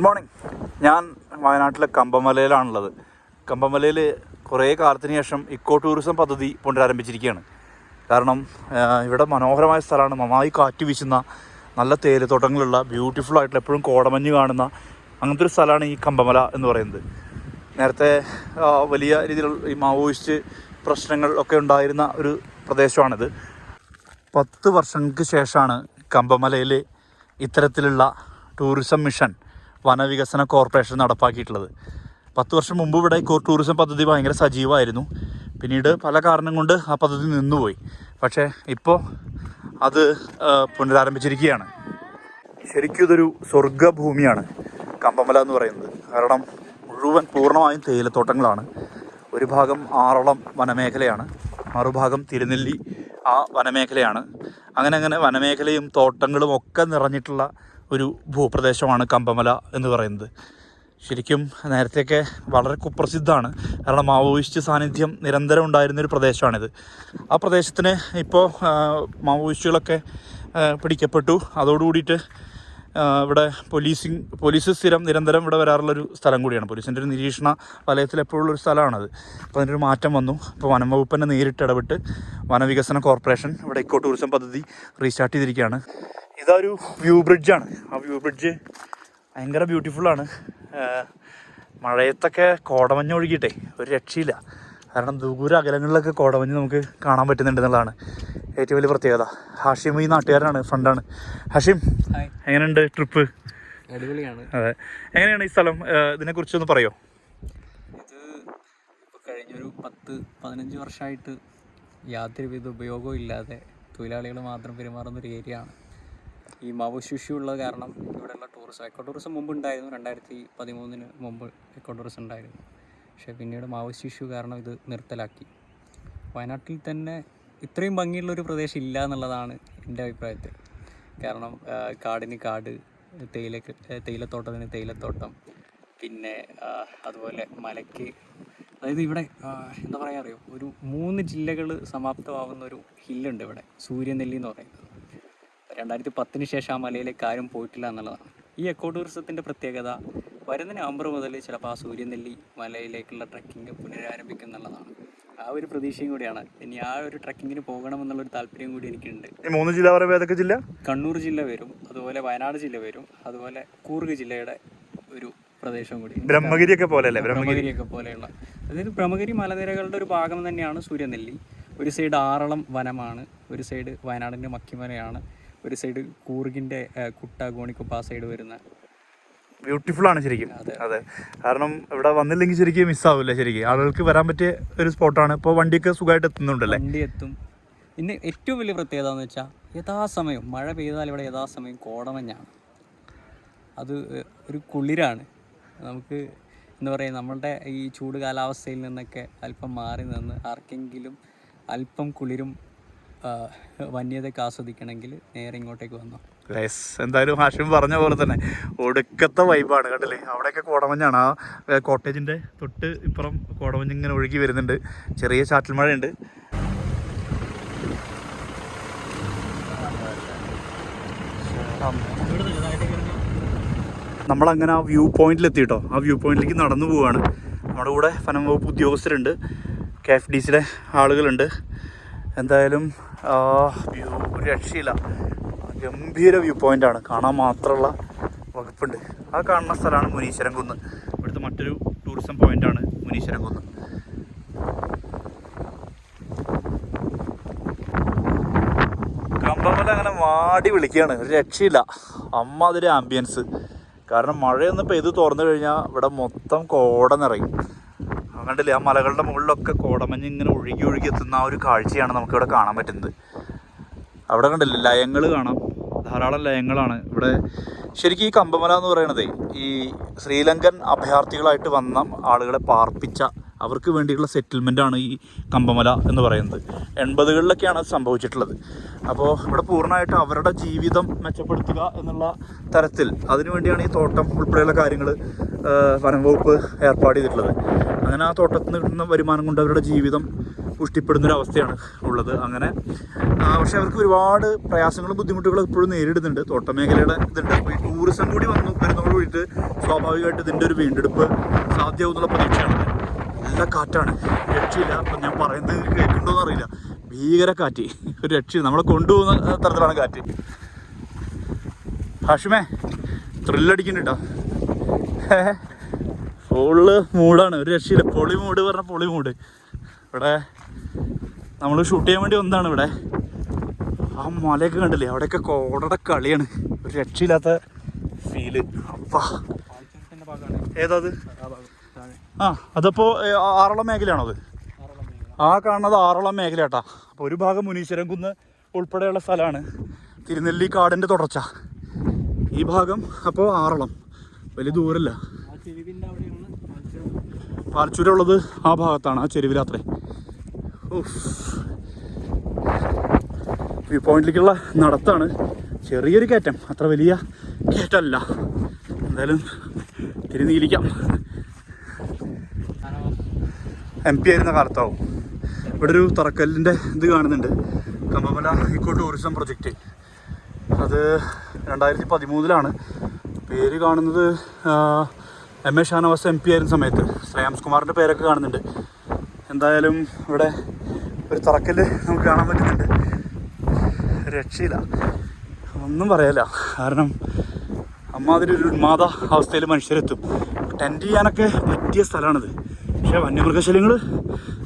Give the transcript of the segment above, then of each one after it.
Good morning ഞാൻ വയനാട്ടിലെ കമ്പമലയിലാണുള്ളത്. കമ്പമലയിൽ കുറേ കാലത്തിന് ശേഷം ഇക്കോ ടൂറിസം പദ്ധതി പുനരാരംഭിച്ചിരിക്കുകയാണ് കാരണം ഇവിടെ മനോഹരമായ സ്ഥലമാണ്. നന്നായി കാറ്റ് വീശുന്ന നല്ല തേയിലത്തോട്ടങ്ങളുള്ള ബ്യൂട്ടിഫുൾ ആയിട്ടുള്ള എപ്പോഴും കോടമഞ്ഞ് കാണുന്ന അങ്ങനത്തെ ഒരു സ്ഥലമാണ് ഈ കമ്പമല എന്ന് പറയുന്നത്. നേരത്തെ വലിയ രീതിയിലുള്ള ഈ മാവോയിസ്റ്റ് പ്രശ്നങ്ങൾ ഒക്കെ ഉണ്ടായിരുന്ന ഒരു പ്രദേശമാണിത്. പത്ത് വർഷങ്ങൾക്ക് ശേഷമാണ് കമ്പമലയിൽ ഇത്തരത്തിലുള്ള ടൂറിസം മിഷൻ വനവികസന കോർപ്പറേഷൻ നടപ്പാക്കിയിട്ടുള്ളത്. പത്ത് വർഷം മുമ്പ് ഇവിടെ ഇക്കോ ടൂറിസം പദ്ധതി ഭയങ്കര സജീവമായിരുന്നു. പിന്നീട് പല കാരണം കൊണ്ട് ആ പദ്ധതി നിന്നുപോയി. പക്ഷേ ഇപ്പോൾ അത് പുനരാരംഭിച്ചിരിക്കുകയാണ്. ശരിക്കും ഇതൊരു സ്വർഗഭൂമിയാണ് കമ്പമല എന്ന് പറയുന്നത്. കാരണം മുഴുവൻ പൂർണമായും തേയിലത്തോട്ടങ്ങളാണ്. ഒരു ഭാഗം ആറളം വനമേഖലയാണ് മറുഭാഗം തിരുനെല്ലി ആ വനമേഖലയാണ്. അങ്ങനെ അങ്ങനെ വനമേഖലയും തോട്ടങ്ങളും ഒക്കെ നിറഞ്ഞിട്ടുള്ള ഒരു ഭൂപ്രദേശമാണ് കമ്പമല എന്ന് പറയുന്നത്. ശരിക്കും നേരത്തെയൊക്കെ വളരെ കുപ്രസിദ്ധമാണ്. കാരണം മാവോയിസ്റ്റ് സാന്നിധ്യം നിരന്തരം ഉണ്ടായിരുന്ന ഒരു പ്രദേശമാണിത്. ആ പ്രദേശത്തിന് ഇപ്പോൾ മാവോയിസ്റ്റുകളൊക്കെ പിടിക്കപ്പെട്ടു. അതോടുകൂടിയിട്ട് ഇവിടെ പോലീസിങ് പോലീസ് സ്ഥിരം നിരന്തരം ഇവിടെ വരാറുള്ളൊരു സ്ഥലം കൂടിയാണ്. പോലീസിന്റെ ഒരു നിരീക്ഷണ വലയത്തിൽ എപ്പോഴുള്ള ഒരു സ്ഥലമാണത്. അപ്പോൾ അതിനൊരു മാറ്റം വന്നു. ഇപ്പോൾ വനം വകുപ്പ് തന്നെ നേരിട്ട് ഇടപെട്ട് വനവികസന കോർപ്പറേഷൻ ഇവിടെ ഇക്കോ ടൂറിസം പദ്ധതി റീസ്റ്റാർട്ട് ചെയ്തിരിക്കുകയാണ്. ഇതൊരു വ്യൂ ബ്രിഡ്ജാണ്. ആ വ്യൂ ബ്രിഡ്ജ് ഭയങ്കര ബ്യൂട്ടിഫുള്ളാണ് മഴയത്തൊക്കെ കോടമഞ്ഞ് ഒഴുകിയിട്ടേ ഒരു രക്ഷയില്ല. കാരണം ദൂര അകലങ്ങളിലൊക്കെ കോടമഞ്ഞ് നമുക്ക് കാണാൻ പറ്റുന്നുണ്ട് എന്നുള്ളതാണ് ഏറ്റവും വലിയ പ്രത്യേകത. ഹാഷിം ഈ നാട്ടുകാരനാണ് ഫ്രണ്ടാണ് ഹാഷിം എങ്ങനെയുണ്ട് ട്രിപ്പ്? അടിപൊളിയാണ്. അതെ. എങ്ങനെയാണ് ഈ സ്ഥലം? ഇതിനെ ഇതിനെക്കുറിച്ചൊന്ന് പറയോ? ഇത് കഴിഞ്ഞൊരു പത്ത് പതിനഞ്ച് വർഷമായിട്ട് യാതൊരുവിധ ഉപയോഗവും ഇല്ലാതെ തൊഴിലാളികൾ മാത്രം പെരുമാറുന്ന ഒരു ഏരിയ ആണ്. ഈ മാവോശിഷ്യു ഉള്ളത് കാരണം ഇവിടെയുള്ള ടൂറിസം എക്കോ ടൂറിസം മുമ്പ് ഉണ്ടായിരുന്നു. രണ്ടായിരത്തി പതിമൂന്നിന് മുമ്പ് എക്കോ ടൂറിസം ഉണ്ടായിരുന്നു. പക്ഷേ പിന്നീട് മാവോശിഷ്യു കാരണം ഇത് നിർത്തലാക്കി. വയനാട്ടിൽ തന്നെ ഇത്രയും ഭംഗിയുള്ള ഒരു പ്രദേശം ഇല്ല എന്നുള്ളതാണ് എന്റെ അഭിപ്രായത്തിൽ. കാരണം കാടിന് കാട് തേയില തേയിലത്തോട്ടത്തിന് തേയിലത്തോട്ടം പിന്നെ അതുപോലെ മലയ്ക്ക് അതായത് ഇവിടെ എന്താ പറയുക അറിയോ? ഒരു മൂന്ന് ജില്ലകൾ സമാപ്തമാവുന്ന ഒരു ഹില്ലുണ്ട് ഇവിടെ. സൂര്യനെല്ലി എന്ന് പറയുന്നത്. രണ്ടായിരത്തി പത്തിന് ശേഷം ആ മലയിലേക്ക് ആരും പോയിട്ടില്ല എന്നുള്ളതാണ്. ഈ എക്കോ ടൂറിസത്തിന്റെ പ്രത്യേകത വരുന്ന നവംബർ മുതൽ ചിലപ്പോൾ ആ സൂര്യനെല്ലി മലയിലേക്കുള്ള ട്രക്കിംഗ് പുനരാരംഭിക്കും എന്നുള്ളതാണ്. ആ ഒരു പ്രതീക്ഷയും കൂടിയാണ്. ഇനി ആ ഒരു ട്രക്കിങ്ങിന് പോകണം എന്നുള്ളൊരു താല്പര്യം കൂടി എനിക്കുണ്ട്. മൂന്ന് ജില്ല പറയുമ്പോൾ ഏതൊക്കെ ജില്ല? കണ്ണൂർ ജില്ല വരും അതുപോലെ വയനാട് ജില്ല വരും അതുപോലെ കൂർഗ് ജില്ലയുടെ ഒരു പ്രദേശം കൂടി ബ്രഹ്മഗിരിയൊക്കെ പോലെ അല്ലേ ബ്രഹ്മഗിരിയൊക്കെ പോലെയുള്ള. അതായത് ബ്രഹ്മഗിരി മലനിരകളുടെ ഒരു ഭാഗം തന്നെയാണ് സൂര്യനെല്ലി. ഒരു സൈഡ് ആറളം വനമാണ് ഒരു സൈഡ് വയനാടിന്റെ മക്കിമലയാണ്. ഒരു സൈഡ് കൂർഗിന്റെ ഏഹ്, കുട്ട ഗോണിക്കുപ്പ ആ സൈഡ് വരുന്ന. ബ്യൂട്ടിഫുൾ ആണ് ശരിക്കും. അതെ. കാരണം ഇവിടെ വന്നില്ലെങ്കിൽ ശരിക്കും മിസ്സാവില്ല ശരിക്കും. ആളുകൾക്ക് വരാൻ പറ്റിയ ഒരു സ്പോട്ടാണ് ഇപ്പോൾ വണ്ടിയൊക്കെ സുഖമായിട്ട് എത്തുന്നുണ്ടല്ലേ? വണ്ടി എത്തും. പിന്നെ ഏറ്റവും വലിയ പ്രത്യേകത എന്ന് വെച്ചാൽ യഥാസമയം മഴ പെയ്താൽ ഇവിടെ യഥാസമയം കോടമഞ്ഞാണ്. അത് ഒരു കുളിരാണ്. നമുക്ക് എന്താ പറയുക നമ്മളുടെ ഈ ചൂട് കാലാവസ്ഥയിൽ നിന്നൊക്കെ അല്പം മാറി നിന്ന് ആർക്കെങ്കിലും അല്പം കുളിരും വന്യതയൊക്കെ ആസ്വദിക്കണമെങ്കിൽ നേരെ ഇങ്ങോട്ടേക്ക് വന്നോ. എന്തായാലും ഹാഷിം പറഞ്ഞ പോലെ തന്നെ ഒടുക്കത്തെ വൈബാണ് കണ്ടില്ലേ? അവിടെയൊക്കെ കോടമഞ്ഞാണ്. ആ കോട്ടേജിന്റെ തൊട്ട് ഇപ്പുറം കോടമഞ്ഞ് ഇങ്ങനെ ഒഴുകി വരുന്നുണ്ട്. ചെറിയ ചാറ്റൽ മഴയുണ്ട്. നമ്മളങ്ങനെ ആ വ്യൂ പോയിന്റിൽ എത്തിയിട്ടോ ആ വ്യൂ പോയിന്റിലേക്ക് നടന്നു പോവുകയാണ് നമ്മുടെ കൂടെ വനം വകുപ്പ് ഉദ്യോഗസ്ഥരുണ്ട്. കെ എഫ് ഡി സിയിലെ ആളുകളുണ്ട്. എന്തായാലും വ്യൂ രക്ഷയില്ല. ഗംഭീര വ്യൂ പോയിന്റാണ് കാണാൻ മാത്രമുള്ള വകുപ്പുണ്ട്. ആ കാണുന്ന സ്ഥലമാണ് മുനീശ്വരം കുന്ന്. ഇവിടുത്തെ മറ്റൊരു ടൂറിസം പോയിന്റാണ് മുനീശ്വരം കുന്ന്. കമ്പമല അങ്ങനെ വാടി വിളിക്കുകയാണ്. ഒരു രക്ഷയില്ല. അമ്മ അതൊരു ആംബിയൻസ് കാരണം മഴയൊന്നും പെയ്ത് തുറന്നു കഴിഞ്ഞാൽ ഇവിടെ മൊത്തം കോട നിറയും. കണ്ടില്ലേ? ആ മലകളുടെ മുകളിലൊക്കെ കോടമഞ്ഞ് ഇങ്ങനെ ഒഴുകി ഒഴുകി എത്തുന്ന ആ ഒരു കാഴ്ചയാണ് നമുക്കിവിടെ കാണാൻ പറ്റുന്നത്. അവിടെ കണ്ടില്ലേ? ലയങ്ങൾ കാണാം. ധാരാളം ലയങ്ങളാണ്. ഇവിടെ ശരിക്കും ഈ കമ്പമല എന്ന് പറയണത് ഈ ശ്രീലങ്കൻ അഭയാർത്ഥികളായിട്ട് വന്ന ആളുകളെ പാർപ്പിച്ച അവർക്ക് വേണ്ടിയുള്ള സെറ്റിൽമെന്റ് ആണ് ഈ കമ്പമല എന്ന് പറയുന്നത്. എൺപതുകളിലൊക്കെയാണ് അത് സംഭവിച്ചിട്ടുള്ളത്. അപ്പോൾ ഇവിടെ പൂർണമായിട്ട് അവരുടെ ജീവിതം മെച്ചപ്പെടുത്തുക എന്നുള്ള തരത്തിൽ അതിനുവേണ്ടിയാണ് ഈ തോട്ടം ഉൾപ്പെടെയുള്ള കാര്യങ്ങൾ വനം വകുപ്പ് ഏർപ്പാട് ചെയ്തിട്ടുള്ളത്. അങ്ങനെ ആ തോട്ടത്തിൽ നിന്ന് കിട്ടുന്ന വരുമാനം കൊണ്ട് അവരുടെ ജീവിതം പുഷ്ടിപ്പെടുന്നൊരവസ്ഥയാണ് ഉള്ളത്. അങ്ങനെ പക്ഷെ അവർക്ക് ഒരുപാട് പ്രയാസങ്ങളും ബുദ്ധിമുട്ടുകളും ഇപ്പോഴും നേരിടുന്നുണ്ട്. തോട്ടമേഖലയുടെ ഇതുണ്ട്. അപ്പോൾ ഈ ടൂറിസം കൂടി വന്നു വരുന്നതോട് കൂടിയിട്ട് സ്വാഭാവികമായിട്ട് ഇതിന്റെ ഒരു വീണ്ടെടുപ്പ് സാധ്യമാവുന്നുള്ള പ്രതീക്ഷയാണ്. നല്ല കാറ്റാണ്. രക്ഷയില്ല. അപ്പം ഞാൻ പറയുന്നത് കേൾക്കുന്നുണ്ടോയെന്ന് അറിയില്ല. ഭീകര കാറ്റ്. ഒരു രക്ഷയില്ല. നമ്മളെ കൊണ്ടുപോകുന്ന തരത്തിലാണ് കാറ്റ്. ഹാഷിമേ ത്രില്ലടിക്കുന്നുണ്ട് ഫുള്ള് മൂടാണ്. ഒരു രക്ഷയില്ല. പൊളി മൂട് പറഞ്ഞ പൊളി മൂട്. ഇവിടെ നമ്മൾ ഷൂട്ട് ചെയ്യാൻ വേണ്ടി ഒന്നാണ് ഇവിടെ. ആ മലയൊക്കെ കണ്ടില്ലേ? അവിടെയൊക്കെ കോടട കളിയാണ്. ഒരു രക്ഷയില്ലാത്ത ഫീൽ. അപ്പാ. ഏതാ ആ അതപ്പോൾ ആറളം മേഖലയാണോ അത്? മേഖല ആ കാണുന്നത് ആറളം മേഖലയാട്ടാ. അപ്പോൾ ഒരു ഭാഗം മുനീശ്വരം കുന്ന് ഉൾപ്പെടെയുള്ള സ്ഥലമാണ്. തിരുനെല്ലി കാടിന്റെ തുടർച്ച. ഈ ഭാഗം അപ്പോൾ ആറളം. വലിയ ദൂരല്ല. ആ ചെരുവിന്റെ അവിടെയാണ് പാൽച്ചുരം പാലച്ചൂരുള്ളത് ആ ഭാഗത്താണ് ആ ചെരുവിലാത്രേ വ്യൂ പോയിന്റിലേക്കുള്ള നടത്താണ്. ചെറിയൊരു കയറ്റം. അത്ര വലിയ കയറ്റമല്ല. എന്തായാലും തിരുനീലിക്കാം എം പി ആയിരുന്ന കാലത്താവും. ഇവിടെ ഒരു തറക്കല്ലിന്റെ ഇത് കാണുന്നുണ്ട്. കമ്പമല ഇക്കോ ടൂറിസം പ്രൊജക്റ്റ് അത് രണ്ടായിരത്തി പതിമൂന്നിലാണ് പേര് കാണുന്നത് M A Shanavas M P ആയിരുന്ന സമയത്ത്. ശ്രേയാംസ് കുമാറിന്റെ പേരൊക്കെ കാണുന്നുണ്ട്. എന്തായാലും ഇവിടെ ഒരു തറക്കല്ല് നമുക്ക് കാണാൻ പറ്റുന്നുണ്ട്. രക്ഷയില്ല. ഒന്നും പറയല്ല. കാരണം അമ്മാതിരി ഒരു ഉന്മാദ അവസ്ഥയിൽ മനുഷ്യരെത്തും. ടെന്റ് ചെയ്യാനൊക്കെ പറ്റിയ സ്ഥലമാണിത്. പക്ഷേ വന്യമൃഗശല്യങ്ങൾ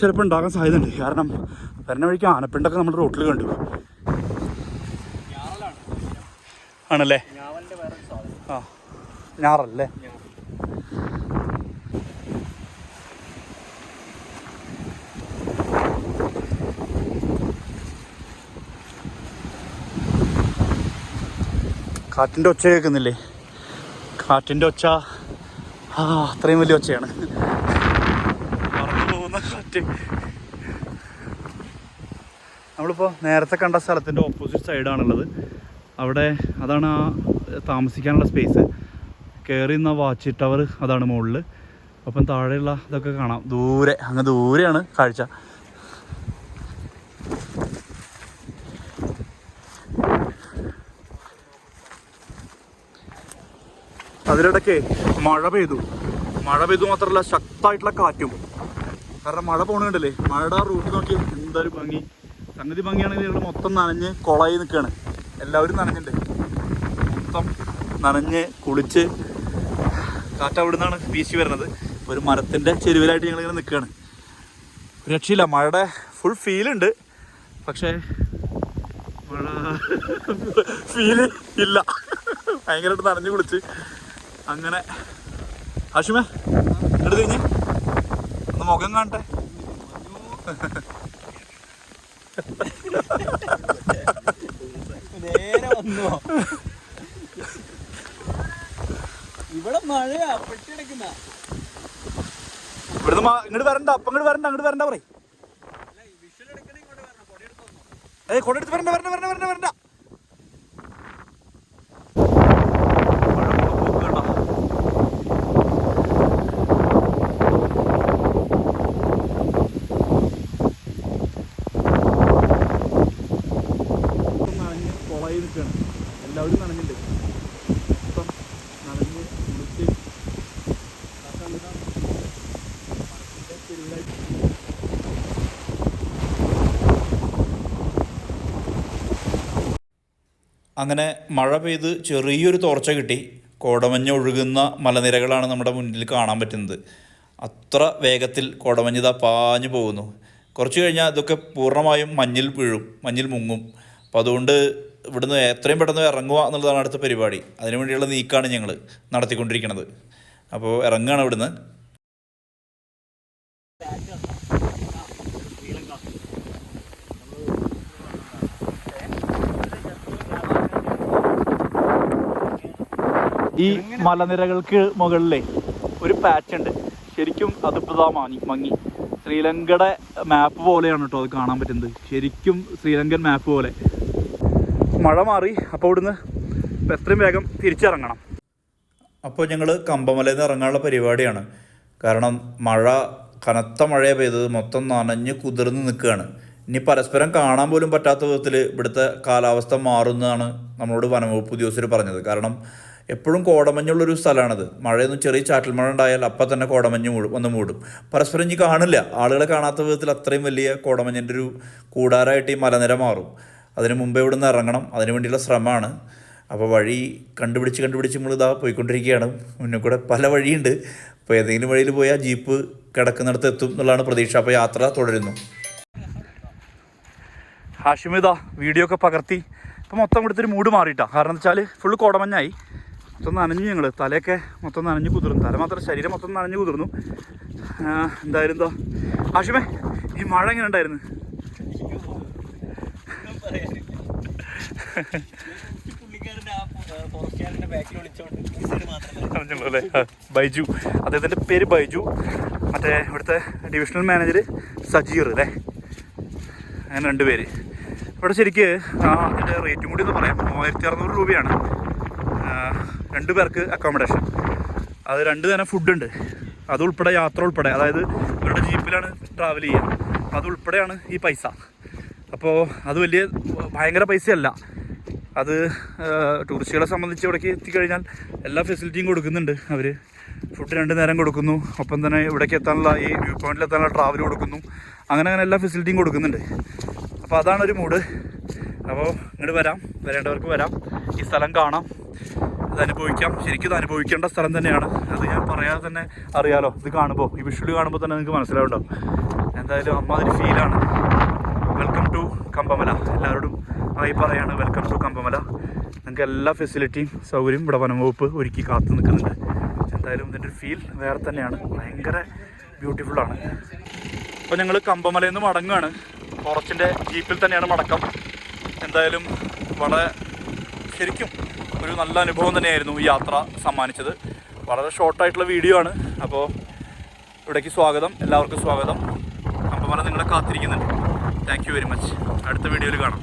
ചിലപ്പോൾ ഉണ്ടാകാൻ സാധ്യതയുണ്ട്. കാരണം വരുന്ന വഴിക്ക് ആനപ്പിണ്ടൊക്കെ നമ്മുടെ റോട്ടിൽ കണ്ടു. ആണല്ലേ? ആ ഞാറല്ലേ? കാറ്റിന്റെ ഒച്ച കേൾക്കുന്നില്ലേ? കാറ്റിന്റെ ഒച്ച. ആ അത്രയും വലിയ ഒച്ചയാണ്. പോകുന്ന കാറ്റ് നമ്മളിപ്പോൾ നേരത്തെ കണ്ട സ്ഥലത്തിന്റെ ഓപ്പോസിറ്റ് സൈഡാണുള്ളത് അവിടെ അതാണ് ആ താമസിക്കാനുള്ള സ്പേസ് കയറി നിന്ന വാച്ച് ടവർ അതാണ് മുകളിൽ അപ്പം താഴെയുള്ള ഇതൊക്കെ കാണാം. ദൂരെ അങ്ങ് ദൂരെയാണ് കാഴ്ച. അതിനിടയ്ക്ക് മഴ പെയ്തു. മഴ പെയ്തു മാത്രമല്ല ശക്തമായിട്ടുള്ള കാറ്റും. കാരണം മഴ പോണുണ്ടല്ലേ മഴയുടെ ആ റൂട്ട് നോക്കി എന്തൊരു ഭംഗി. സംഗതി ഭംഗിയാണെങ്കിൽ ഇവിടെ മൊത്തം നനഞ്ഞ് കുളമായി നിൽക്കുകയാണ് എല്ലാവരും നനഞ്ഞിട്ടുണ്ട് മൊത്തം നനഞ്ഞ് കുളിച്ച് കാറ്റ് അവിടെ നിന്നാണ് വീശി വരുന്നത്. ഒരു മരത്തിന്റെ ചെരുവിലായിട്ട് ഞങ്ങളിങ്ങനെ നിൽക്കുകയാണ് രക്ഷയില്ല മഴയുടെ ഫുൾ ഫീലുണ്ട് പക്ഷേ മഴ ഫീൽ ഇല്ല. ഭയങ്കരമായിട്ട് നനഞ്ഞു കുളിച്ച്. അങ്ങനെ. ആശുമേ എടുത്ത് കഴിഞ്ഞ്. മുഖം കാണട്ടെ. നേരെ വന്നോ? ഇവിടെ മഴയാ പെട്ടിടക്കുന്ന ഇവിടുന്ന് ഇങ്ങോട്ട് വരണ്ട അപ്പം ഇങ്ങോട്ട് വരണ്ട അങ്ങോട്ട് വരണ്ട പറയും. ഏയ് കൊണ്ടെടുത്ത് വരണ്ട വരണ്ട വരണ്ട വരണ്ട വരണ്ട മഴ പോക്ക് കണ്ടോ? മൊത്തം നനഞ്ഞ് കൊളായി നിൽക്കുകയാണ് എല്ലാവരും നനഞ്ഞിട്ടുണ്ട് മൊത്തം നനഞ്ഞ് കുളിച്ച് അങ്ങനെ മഴ പെയ്ത് ചെറിയൊരു തോർച്ച കിട്ടി. കോടമഞ്ഞ് ഒഴുകുന്ന മലനിരകളാണ് നമ്മുടെ മുന്നിൽ കാണാൻ പറ്റുന്നത്. അത്ര വേഗത്തിൽ കോടമഞ്ഞ് ഇതാ പാഞ്ഞു പോകുന്നു. കുറച്ച് കഴിഞ്ഞാൽ ഇതൊക്കെ പൂർണമായും മഞ്ഞിൽ വീഴും മഞ്ഞിൽ മുങ്ങും. അപ്പോൾ അതുകൊണ്ട് ഇവിടുന്ന് എത്രയും പെട്ടെന്ന് ഇറങ്ങുക എന്നുള്ളതാണ് അടുത്ത പരിപാടി. അതിനു വേണ്ടിയുള്ള നീക്കമാണ് ഞങ്ങൾ നടത്തിക്കൊണ്ടിരിക്കുന്നത്. അപ്പോൾ ഇറങ്ങുകയാണ് ഇവിടുന്ന്. ഈ മലനിരകൾക്ക് മുകളിലെ ഒരു പാച്ച് ഉണ്ട്. ശരിക്കും അതിപ്പോൾ ദാ മങ്ങി മങ്ങി. ശ്രീലങ്കയുടെ മാപ്പ് പോലെയാണ് കേട്ടോ അത് കാണാൻ പറ്റുന്നത്. ശരിക്കും ശ്രീലങ്കൻ മാപ്പ് പോലെ. മഴ മാറി അപ്പോൾ ഇവിടുന്ന് എത്രയും വേഗം തിരിച്ചിറങ്ങണം. അപ്പോൾ ഞങ്ങൾ കമ്പമലയിൽ നിന്ന് ഇറങ്ങാനുള്ള പരിപാടിയാണ്. കാരണം മഴ കനത്ത മഴയെ പെയ്തത്. മൊത്തം നനഞ്ഞ് കുതിർന്ന് നിൽക്കുകയാണ്. ഇനി പരസ്പരം കാണാൻ പോലും പറ്റാത്ത വിധത്തിൽ ഇവിടുത്തെ കാലാവസ്ഥ മാറുന്നതാണ് നമ്മളോട് വനംവകുപ്പ് ഉദ്യോഗസ്ഥർ പറഞ്ഞത്. കാരണം എപ്പോഴും കോടമഞ്ഞുള്ളൊരു സ്ഥലമാണത്. മഴയൊന്നും ചെറിയ ചാറ്റൽ മഴ ഉണ്ടായാൽ അപ്പം തന്നെ കോടമഞ്ഞ് മൂടും വന്ന് മൂടും. പരസ്പരം ഇനി കാണില്ല. ആളുകളെ കാണാത്ത വിധത്തിൽ അത്രയും വലിയ കോടമഞ്ഞിന്റെ ഒരു കൂടാരമായിട്ട് ഈ മലനിര മാറും. അതിന് മുമ്പേ ഇവിടുന്ന് ഇറങ്ങണം. അതിനു വേണ്ടിയുള്ള ശ്രമമാണ്. അപ്പോൾ വഴി കണ്ടുപിടിച്ച് കണ്ടുപിടിച്ച് നമ്മൾ ഇതാ പോയിക്കൊണ്ടിരിക്കുകയാണ്. മുന്നിൽ കൂടെ പല വഴിയുണ്ട്. അപ്പോൾ ഏതെങ്കിലും വഴിയിൽ പോയാൽ ജീപ്പ് കിടക്കുന്നിടത്ത് എത്തും എന്നുള്ളതാണ് പ്രതീക്ഷ. അപ്പോൾ യാത്ര തുടരുന്നു. ഹാഷിമിതാ വീഡിയോ ഒക്കെ പകർത്തി. ഇപ്പം മൊത്തം ഇവിടുത്തെ ഒരു മൂഡ് മാറിയിട്ടാണ് കാരണം എന്താ വെച്ചാൽ ഫുള്ള് കോടമഞ്ഞായി. മൊത്തം നനഞ്ഞു ഞങ്ങൾ തലയൊക്കെ മൊത്തം നനഞ്ഞു കുതിർന്നു. തല മാത്രം ശരീരം മൊത്തം നനഞ്ഞു കുതിർന്നു. എന്തായാലും എന്തോ. ഹാഷിമേ ഈ മഴ എങ്ങനെ ഉണ്ടായിരുന്നു? ബൈജു. അദ്ദേഹത്തിന്റെ പേര് ബൈജു. മറ്റേ ഇവിടുത്തെ ഡിവിഷണൽ മാനേജർ സജീർ അല്ലേ? അങ്ങനെ രണ്ട് പേര് ഇവിടെ ശരിക്ക് അതിന്റെ റേറ്റും കൂടി എന്ന് പറയാം. മൂവായിരത്തി അറുന്നൂറ് രൂപയാണ്. രണ്ട് പേർക്ക് അക്കോമഡേഷൻ അത് രണ്ട് തരം ഫുഡുണ്ട് അതുൾപ്പെടെ യാത്ര ഉൾപ്പെടെ അതായത് ഇവരുടെ ജീപ്പിലാണ് ട്രാവൽ ചെയ്യുക. അതുൾപ്പെടെയാണ് ഈ പൈസ. അപ്പോൾ അത് വലിയ ഭയങ്കര പൈസയല്ല. അത് ടൂറിസ്റ്റുകളെ സംബന്ധിച്ച് ഇവിടേക്ക് എത്തിക്കഴിഞ്ഞാൽ എല്ലാ ഫെസിലിറ്റിയും കൊടുക്കുന്നുണ്ട് അവർ ഫുഡ് രണ്ട് നേരം കൊടുക്കുന്നു. ഒപ്പം തന്നെ ഇവിടേക്ക് എത്താനുള്ള ഈ വ്യൂ പോയിന്റിൽ എത്താനുള്ള ട്രാവൽ കൊടുക്കുന്നു. അങ്ങനെ അങ്ങനെ എല്ലാ ഫെസിലിറ്റിയും കൊടുക്കുന്നുണ്ട്. അപ്പോൾ അതാണ് ഒരു മൂഡ് അപ്പോൾ ഇങ്ങോട്ട് വരാം. വരേണ്ടവർക്ക് വരാം. ഈ സ്ഥലം കാണാം. അനുഭവിക്കാം. ശരിക്കും ഇത് അനുഭവിക്കേണ്ട സ്ഥലം തന്നെയാണ്. അത് ഞാൻ പറയാതെ തന്നെ അറിയാലോ. ഇത് കാണുമ്പോൾ ഈ വിഷ്വൽ കാണുമ്പോൾ തന്നെ നിങ്ങൾക്ക് മനസ്സിലാവുണ്ടാവും. എന്തായാലും അമ്മാതിരി ഫീലാണ് വെൽക്കം ടു കമ്പമല. എല്ലാവരോടും ആയി പറയാണ് വെൽക്കം ടു കമ്പമല. നിങ്ങൾക്ക് എല്ലാ ഫെസിലിറ്റിയും സൗകര്യവും ഇവിടെ വനംവകുപ്പ് ഒരുക്കി കാത്തു നിൽക്കുന്നുണ്ട്. എന്തായാലും ഇതിന്റെ ഒരു ഫീൽ വേറെ തന്നെയാണ്. ഭയങ്കര ബ്യൂട്ടിഫുള്ളാണ് അപ്പോൾ ഞങ്ങൾ കമ്പമലയിൽ നിന്ന് മടങ്ങുകയാണ് ഫോറസ്റ്റിന്റെ ജീപ്പിൽ തന്നെയാണ് മടക്കം. എന്തായാലും വളരെ ശരിക്കും ഒരു നല്ല അനുഭവം തന്നെയായിരുന്നു ഈ യാത്ര സമ്മാനിച്ചത്. വളരെ ഷോർട്ടായിട്ടുള്ള വീഡിയോ ആണ്. അപ്പോൾ ഇവിടേക്ക് സ്വാഗതം. എല്ലാവർക്കും സ്വാഗതം. കമ്പമല നിങ്ങളെ കാത്തിരിക്കുന്നുണ്ട്. താങ്ക് വെരി മച്ച് അടുത്ത വീഡിയോയിൽ കാണാം.